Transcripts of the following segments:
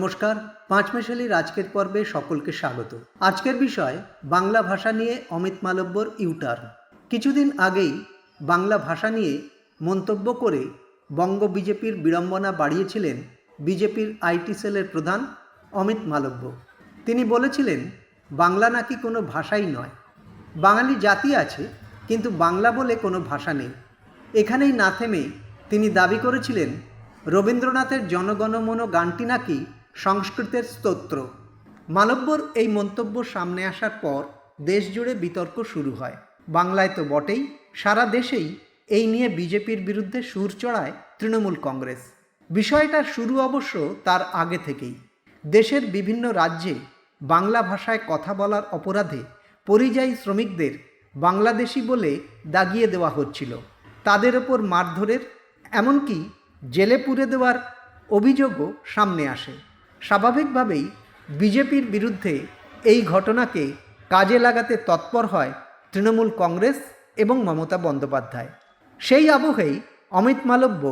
নমস্কার পাঁচমেশালির আজকের পর্বে সকলকে স্বাগত। আজকের বিষয়, বাংলা ভাষা নিয়ে অমিত মালব্যর ইউটার্ন। কিছুদিন আগেই বাংলা ভাষা নিয়ে মন্তব্য করে বঙ্গ বিজেপির বিড়ম্বনা বাড়িয়েছিলেন বিজেপির আইটি সেলের প্রধান অমিত মালব্য। তিনি বলেছিলেন, বাংলা নাকি কোনো ভাষাই নয়। বাঙালি জাতি আছে, কিন্তু বাংলা বলে কোনো ভাষা নেই। এখানেই না থেমে তিনি দাবি করেছিলেন, রবীন্দ্রনাথের জনগণমন গানটি নাকি সংস্কৃতের স্তোত্র। মালব্যর এই মন্তব্য সামনে আসার পর দেশজুড়ে বিতর্ক শুরু হয়। বাংলায় তো বটেই, সারা দেশেই এই নিয়ে বিজেপির বিরুদ্ধে সুর চড়ায় তৃণমূল কংগ্রেস। বিষয়টার শুরু অবশ্য তার আগে থেকেই। দেশের বিভিন্ন রাজ্যে বাংলা ভাষায় কথা বলার অপরাধে পরিযায়ী শ্রমিকদের বাংলাদেশি বলে দাগিয়ে দেওয়া হচ্ছিল। তাদের ওপর মারধরের, এমনকি জেলে পুরে দেওয়ার অভিযোগও সামনে আসে। স্বাভাবিকভাবেই বিজেপির বিরুদ্ধে এই ঘটনাকে কাজে লাগাতে তৎপর হয় তৃণমূল কংগ্রেস এবং মমতা বন্দ্যোপাধ্যায়। সেই আবহেই অমিত মালব্য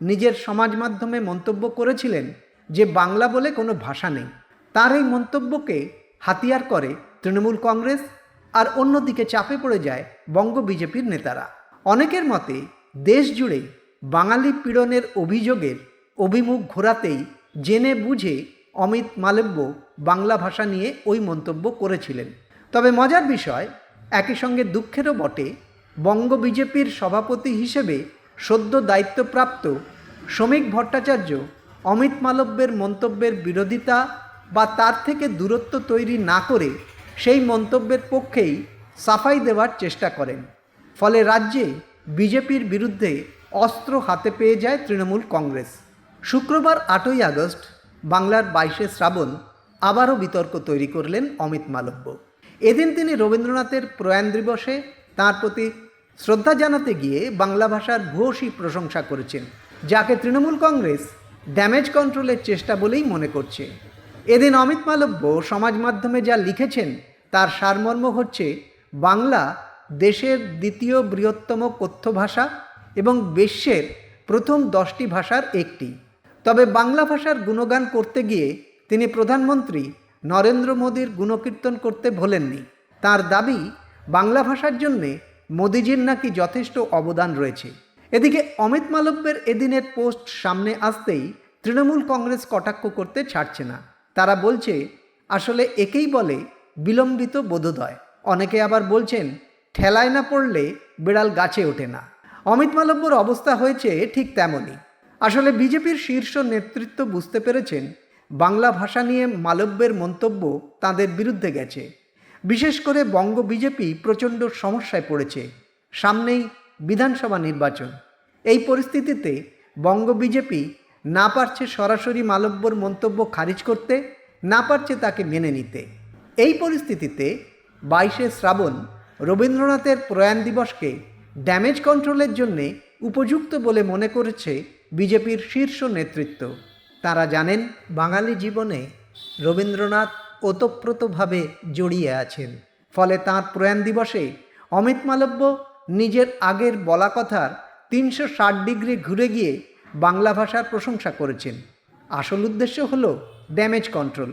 নিজের সমাজ মাধ্যমে মন্তব্য করেছিলেন যে বাংলা বলে কোনো ভাষা নেই। তার এই মন্তব্যকে হাতিয়ার করে তৃণমূল কংগ্রেস আর অন্যদিকে চাপে পড়ে যায় বঙ্গ বিজেপির নেতারা। অনেকের মতে দেশ জুড়ে বাঙালি পীড়নের অভিযোগের অভিমুখ ঘোরাতেই জেনে বুঝে অমিত মালব্য বাংলা ভাষা নিয়ে ওই মন্তব্য করেছিলেন। তবে মজার বিষয়, একই সঙ্গে দুঃখেরও বটে, বঙ্গ বিজেপির সভাপতি হিসেবে সদ্য দায়িত্বপ্রাপ্ত শ্রমিক ভট্টাচার্য অমিত মালব্যের মন্তব্যের বিরোধিতা বা তার থেকে দূরত্ব তৈরি না করে সেই মন্তব্যের পক্ষেই সাফাই দেওয়ার চেষ্টা করেন। ফলে রাজ্যে বিজেপির বিরুদ্ধে অস্ত্র হাতে পেয়ে যায় তৃণমূল কংগ্রেস। শুক্রবার আটই আগস্ট বাংলার বাইশে শ্রাবণ আবারও বিতর্ক তৈরি করলেন অমিত মালব্য। এদিন তিনি রবীন্দ্রনাথের প্রয়াণ দিবসে তাঁর প্রতি শ্রদ্ধা জানাতে গিয়ে বাংলা ভাষার ভূয়সী প্রশংসা করেছেন, যাকে তৃণমূল কংগ্রেস ড্যামেজ কন্ট্রোলের চেষ্টা বলেই মনে করছে। এদিন অমিত মালব্য সমাজ মাধ্যমে যা লিখেছেন, তার সারমর্ম হচ্ছে বাংলা দেশের দ্বিতীয় বৃহত্তম কথ্য ভাষা এবং বিশ্বের প্রথম দশটি ভাষার একটি। তবে বাংলা ভাষার গুণগান করতে গিয়ে তিনি প্রধানমন্ত্রী নরেন্দ্র মোদীর গুণকীর্তন করতে ভোলেননি। তার দাবি, বাংলা ভাষার জন্যে মোদিজির নাকি যথেষ্ট অবদান রয়েছে। এদিকে অমিত মালব্যের এদিনের পোস্ট সামনে আসতেই তৃণমূল কংগ্রেস কটাক্ষ করতে ছাড়ছে না। তারা বলছে, আসলে একেই বলে বিলম্বিত বোধোদয়। অনেকে আবার বলছেন, ঠেলায় না পড়লে বিড়াল গাছে ওঠে না। অমিত মালব্যর অবস্থা হয়েছে ঠিক তেমনই। আসলে বিজেপির শীর্ষ নেতৃত্ব বুঝতে পেরেছেন, বাংলা ভাষা নিয়ে মালব্যের মন্তব্য তাদের বিরুদ্ধে গেছে। বিশেষ করে বঙ্গ বিজেপি প্রচণ্ড সমস্যায় পড়েছে। সামনেই বিধানসভা নির্বাচন। এই পরিস্থিতিতে বঙ্গ বিজেপি না পারছে সরাসরি মালব্যর মন্তব্য খারিজ করতে, না পারছে তাকে মেনে নিতে। এই পরিস্থিতিতে বাইশে শ্রাবণ রবীন্দ্রনাথের প্রয়াণ দিবসকে ড্যামেজ কন্ট্রোলের জন্যে উপযুক্ত বলে মনে করেছে বিজেপির শীর্ষ নেতৃত্ব। তারা জানেন, বাঙালি জীবনে রবীন্দ্রনাথ ওতপ্রোতভাবে জড়িয়ে আছেন। ফলে তাঁর প্রয়াণ দিবসে অমিত মালব্য নিজের আগের বলা কথার তিনশো ষাট ডিগ্রি ঘুরে গিয়ে বাংলা ভাষার প্রশংসা করেছেন। আসল উদ্দেশ্য হল ড্যামেজ কন্ট্রোল।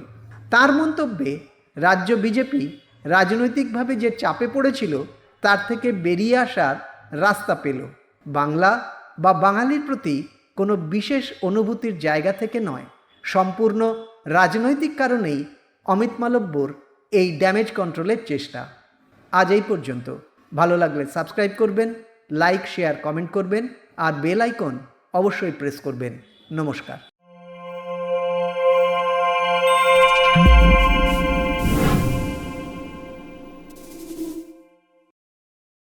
তার মন্তব্যে, রাজ্য বিজেপি রাজনৈতিকভাবে যে চাপে পড়েছিল, তার থেকে বেরিয়ে আসার রাস্তা পেল। বাংলা বা বাঙালির প্রতি কোনো বিশেষ অনুভূতির জায়গা থেকে নয়। সম্পূর্ণ রাজনৈতিক কারণেই অমিত মালব্যর এই ড্যামেজ কন্ট্রোলের চেষ্টা। আজ এই পর্যন্ত। ভালো লাগলে সাবস্ক্রাইব করবেন, লাইক, শেয়ার, কমেন্ট করবেন আর বেল আইকন অবশ্যই প্রেস করবেন। নমস্কার।